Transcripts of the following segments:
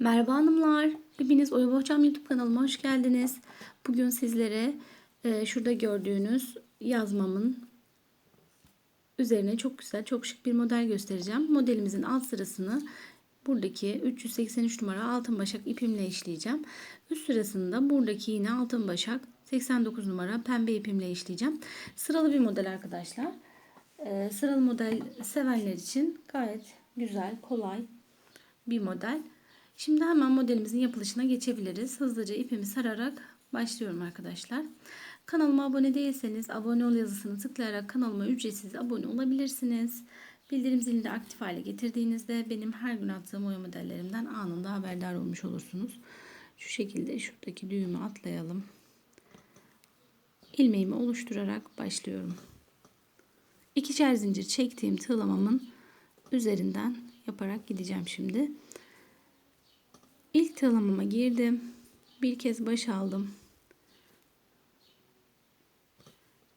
Merhaba hanımlar. Hepiniz Oya Bohçam YouTube kanalıma hoş geldiniz. Bugün sizlere e, şurada gördüğünüz yazmamın üzerine çok güzel, çok şık bir model göstereceğim. Modelimizin alt sırasını buradaki 383 numara altın başak ipimle işleyeceğim. Üst sırasında buradaki yine altın başak 89 numara pembe ipimle işleyeceğim. Sıralı bir model arkadaşlar. E, sıralı model sevenler için gayet güzel, kolay bir model. Şimdi hemen modelimizin yapılışına geçebiliriz. Hızlıca ipimi sararak başlıyorum arkadaşlar. Kanalıma abone değilseniz abone ol yazısını tıklayarak kanalıma ücretsiz abone olabilirsiniz. Bildirim zilini de aktif hale getirdiğinizde benim her gün attığım oya modellerimden anında haberdar olmuş olursunuz. Şu şekilde şuradaki düğümü atlayalım. İlmeğimi oluşturarak başlıyorum. İkişer zincir çektiğim tığlamamın üzerinden yaparak gideceğim şimdi. İlk tığlamama girdim. Bir kez baş aldım.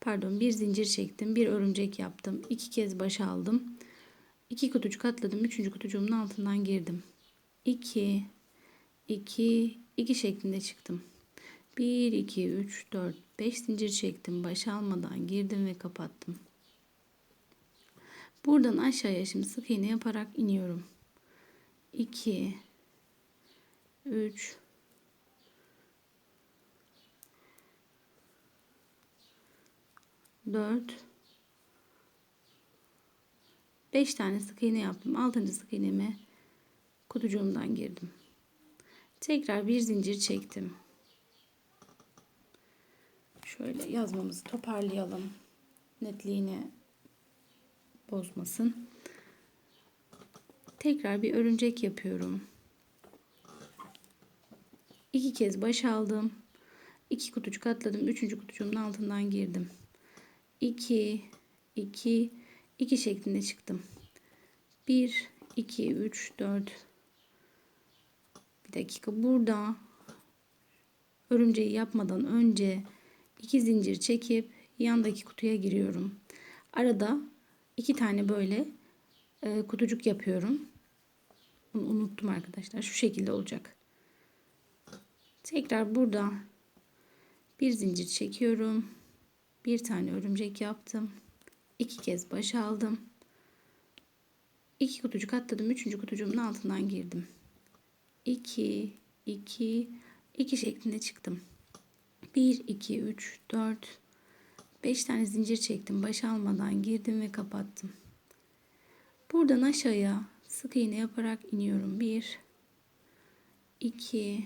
Pardon bir zincir çektim. Bir örümcek yaptım. iki kez baş aldım. iki kutucuk atladım. Üçüncü kutucuğumun altından girdim. 2 2 2 şeklinde çıktım. 1 2 3 4 5 zincir çektim. Baş almadan girdim ve kapattım. Buradan aşağıya şimdi sık iğne yaparak iniyorum. 2 3 4 5 tane sık iğne yaptım. 6. sık iğnemi kutucuğumdan girdim. Tekrar bir zincir çektim. Şöyle yazmamızı toparlayalım. Netliğini bozmasın. Tekrar bir örümcek yapıyorum. İki kez baş aldım. İki kutucuk atladım. Üçüncü kutucuğumun altından girdim. İki, iki, iki şeklinde çıktım. Bir, iki, üç, dört. Bir dakika burada örümceği yapmadan önce iki zincir çekip yandaki kutuya giriyorum. Arada iki tane böyle e, kutucuk yapıyorum. Bunu unuttum arkadaşlar. Şu şekilde olacak. Tekrar burada bir zincir çekiyorum. Bir tane örümcek yaptım. iki kez baş aldım. iki kutucuk atladım. Üçüncü kutucuğumun altından girdim. 2 2 2 şeklinde çıktım. 1 2 3 4 5 tane zincir çektim. Baş almadan girdim ve kapattım. Buradan aşağıya sık iğne yaparak iniyorum. 1 2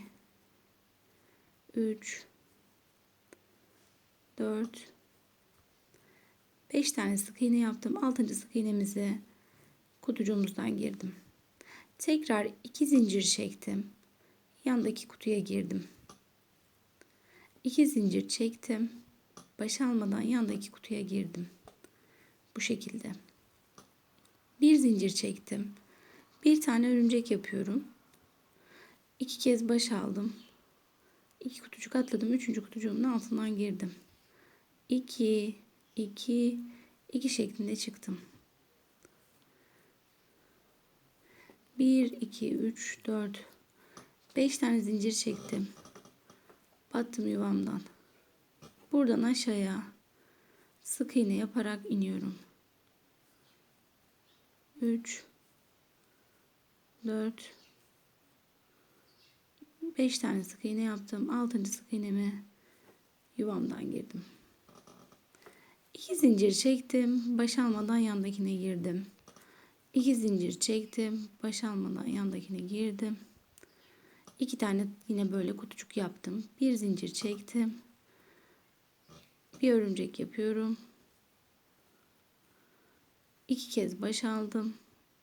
3 4 5 tane sık iğne yaptım. 6. sık iğnemizi kutucuğumuzdan girdim. Tekrar 2 zincir çektim. Yandaki kutuya girdim. 2 zincir çektim. Baş almadan yandaki kutuya girdim. Bu şekilde. Bir zincir çektim. Bir tane örümcek yapıyorum. İki kez baş aldım. İki kutucuk atladım. Üçüncü kutucuğumun altından girdim. 2 2 2 şeklinde çıktım. 1 2 3 4 5 tane zincir çektim. Battım yuvamdan. Buradan aşağıya sık iğne yaparak iniyorum. 3 4 5 tane sık iğne yaptım. 6. sık iğnemi yuvamdan girdim. 2 zincir çektim. Baş almadan yandakine girdim. 2 zincir çektim. Baş almadan yandakine girdim. 2 tane yine böyle kutucuk yaptım. Bir zincir çektim. Bir örümcek yapıyorum. 2 kez baş aldım.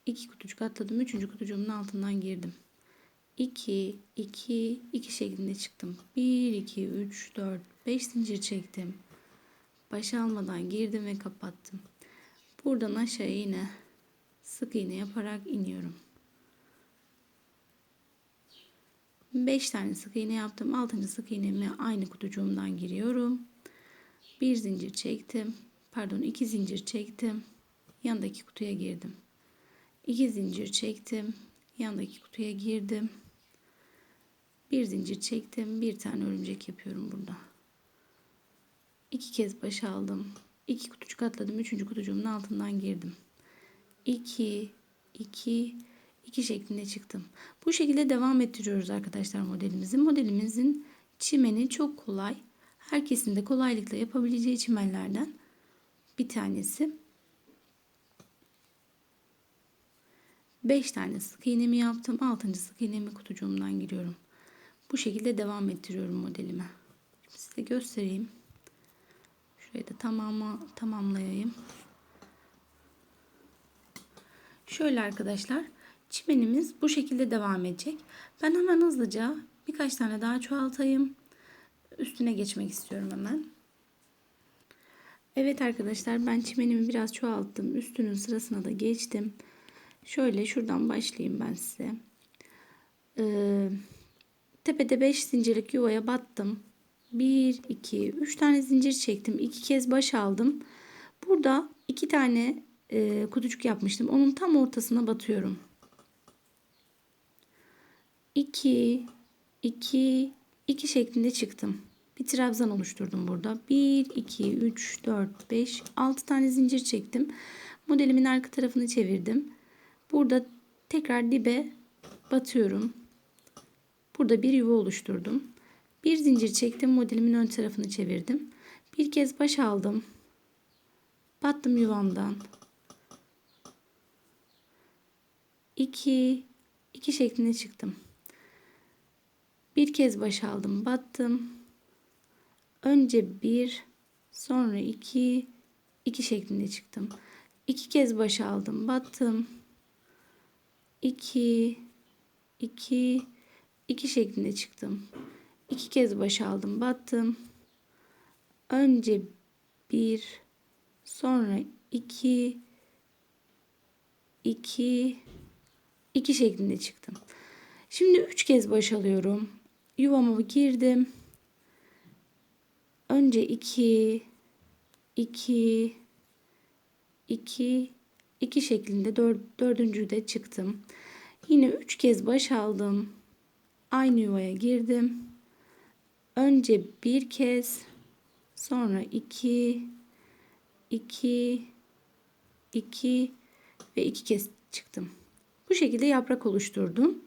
2 kutucuk atladım. 3. kutucuğumun altından girdim. 2, 2, 2 şeklinde çıktım. 1, 2, 3, 4, 5 zincir çektim. Baş almadan girdim ve kapattım. Buradan aşağı yine sık iğne yaparak iniyorum. 5 tane sık iğne yaptım. 6. sık iğnemi aynı kutucuğumdan giriyorum. Bir zincir çektim. Pardon, 2 zincir çektim. Yandaki kutuya girdim. 2 zincir çektim. Yandaki kutuya girdim. Bir zincir çektim. Bir tane örümcek yapıyorum burada. İki kez baş aldım. İki kutucuk atladım. Üçüncü kutucuğumun altından girdim. 2, 2, 2 şeklinde çıktım. Bu şekilde devam ettiriyoruz arkadaşlar modelimizi. Modelimizin çimeni çok kolay. Herkesin de kolaylıkla yapabileceği çimenlerden bir tanesi. 5 tane sık iğnemi yaptım. 6. sık iğnemi kutucuğumdan giriyorum. Bu şekilde devam ettiriyorum modelime. Size göstereyim. Şurayı da tamamı tamamlayayım. Şöyle arkadaşlar çimenimiz bu şekilde devam edecek. Ben hemen hızlıca birkaç tane daha çoğaltayım. Üstüne geçmek istiyorum hemen. Evet arkadaşlar ben çimenimi biraz çoğalttım. Üstünün sırasına da geçtim. Şöyle şuradan başlayayım ben size. Ee, tepede 5 zincirlik yuvaya battım. 1, 2, 3 tane zincir çektim. 2 kez baş aldım. Burada 2 tane e, kutucuk yapmıştım. Onun tam ortasına batıyorum. 2, 2, 2 şeklinde çıktım. Bir trabzan oluşturdum burada. 1, 2, 3, 4, 5, 6 tane zincir çektim. Modelimin arka tarafını çevirdim. Burada tekrar dibe batıyorum. Burada bir yuva oluşturdum. Bir zincir çektim. Modelimin ön tarafını çevirdim. Bir kez baş aldım. Battım yuvamdan. 2 2 şeklinde çıktım. Bir kez baş aldım, battım. Önce bir, sonra iki, iki şeklinde çıktım. İki kez baş aldım, battım. İki, iki, iki şeklinde çıktım. İki kez baş aldım, battım. Önce bir, sonra iki, iki, iki şeklinde çıktım. Şimdi üç kez baş alıyorum. Yuvama girdim. Önce iki, iki, iki, iki şeklinde dör, dördüncü de çıktım. Yine üç kez baş aldım. Aynı yuvaya girdim. Önce bir kez, sonra iki, iki, iki ve iki kez çıktım. Bu şekilde yaprak oluşturdum.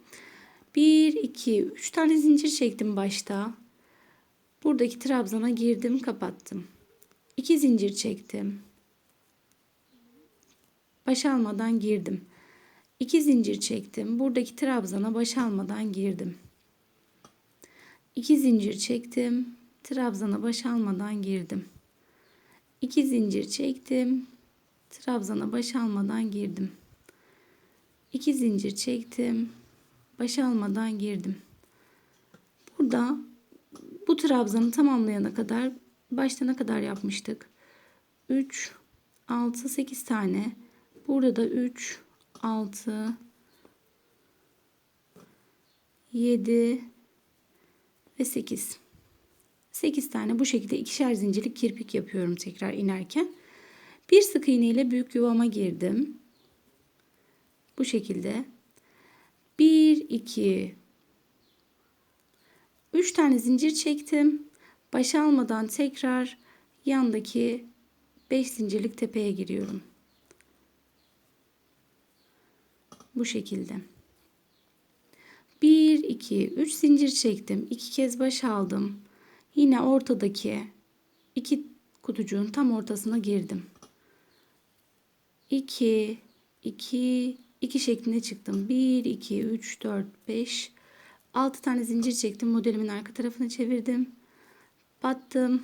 1, 2, 3 tane zincir çektim başta. Buradaki trabzana girdim, kapattım. 2 zincir çektim. Baş almadan girdim. 2 zincir çektim. Buradaki trabzana baş almadan girdim. 2 zincir çektim. Trabzana baş almadan girdim. 2 zincir çektim. Trabzana baş almadan girdim. 2 zincir çektim. Baş almadan girdim. Burada bu trabzanı tamamlayana kadar başta ne kadar yapmıştık? 3 6 8 tane. Burada da 3 6 7 ve 8. 8 tane bu şekilde ikişer zincirlik kirpik yapıyorum tekrar inerken. Bir sık iğne ile büyük yuvama girdim. Bu şekilde 1 2 3 tane zincir çektim. Baş almadan tekrar yandaki 5 zincirlik tepeye giriyorum. Bu şekilde. 1 2 3 zincir çektim. 2 kez baş aldım. Yine ortadaki iki kutucuğun tam ortasına girdim. 2 2 2 şeklinde çıktım. 1 2 3 4 5 6 tane zincir çektim. Modelimin arka tarafını çevirdim. Battım.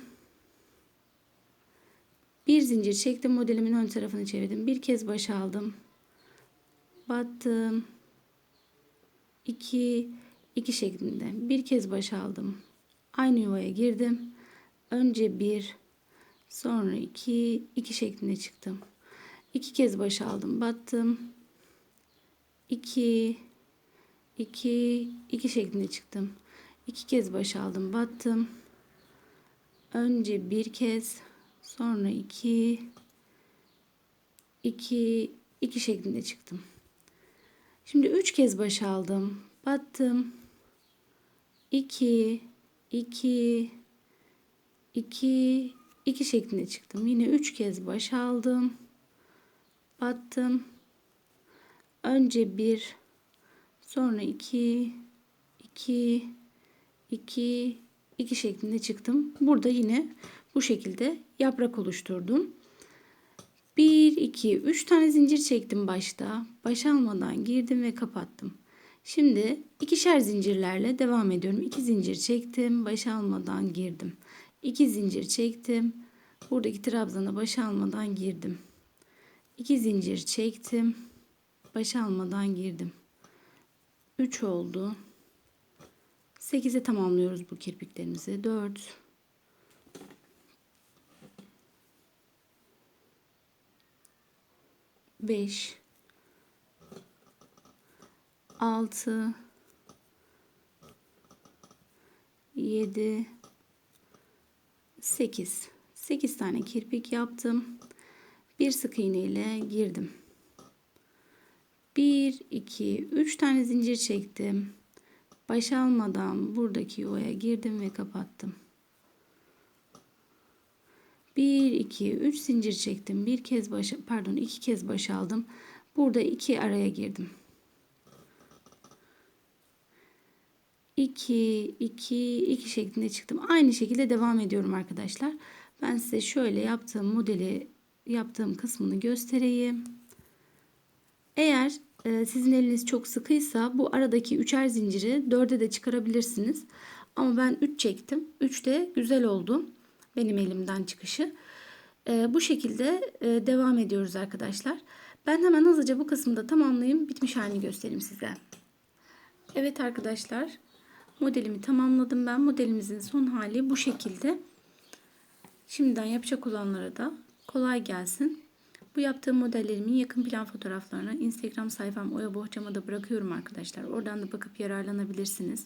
Bir zincir çektim. Modelimin ön tarafını çevirdim. Bir kez baş aldım. Battım. 2 2 şeklinde bir kez baş aldım. Aynı yuvaya girdim. Önce bir, sonra iki, iki şeklinde çıktım. İki kez baş aldım, battım. 2 2 2 şeklinde çıktım. İki kez baş aldım, battım. Önce bir kez, sonra iki 2 2 şeklinde çıktım. Şimdi üç kez baş aldım, battım. 2 2 2 2 şeklinde çıktım. Yine 3 kez baş aldım. Battım. Önce 1 sonra 2 2 2 2 şeklinde çıktım. Burada yine bu şekilde yaprak oluşturdum. 1 2 3 tane zincir çektim başta. Baş almadan girdim ve kapattım. Şimdi ikişer zincirlerle devam ediyorum. 2 zincir çektim, baş almadan girdim. 2 zincir çektim. Buradaki trabzana baş almadan girdim. 2 zincir çektim. Baş almadan girdim. 3 oldu. 8'e tamamlıyoruz bu kirpiklerimizi. 4 5 6 7 8 8 tane kirpik yaptım. Bir sık iğne ile girdim. 1 2 3 tane zincir çektim. Baş almadan buradaki yuvaya girdim ve kapattım. 1 2 3 zincir çektim. Bir kez baş pardon iki kez baş aldım. Burada iki araya girdim. 2 2 2 şeklinde çıktım. Aynı şekilde devam ediyorum arkadaşlar. Ben size şöyle yaptığım modeli yaptığım kısmını göstereyim. Eğer e, sizin eliniz çok sıkıysa bu aradaki üçer zinciri dörde de çıkarabilirsiniz. Ama ben 3 çektim. 3 de güzel oldu. Benim elimden çıkışı. E, bu şekilde e, devam ediyoruz arkadaşlar. Ben hemen hızlıca bu kısmı da tamamlayayım. Bitmiş halini göstereyim size. Evet arkadaşlar. Modelimi tamamladım ben. Modelimizin son hali bu şekilde. Şimdiden yapacak olanlara da kolay gelsin. Bu yaptığım modellerimin yakın plan fotoğraflarını Instagram sayfam Oya Bohçam'a da bırakıyorum arkadaşlar. Oradan da bakıp yararlanabilirsiniz.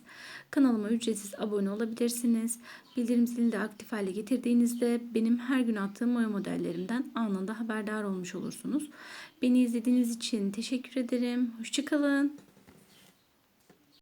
Kanalıma ücretsiz abone olabilirsiniz. Bildirim zilini de aktif hale getirdiğinizde benim her gün attığım Oya modellerimden anında haberdar olmuş olursunuz. Beni izlediğiniz için teşekkür ederim. Hoşçakalın.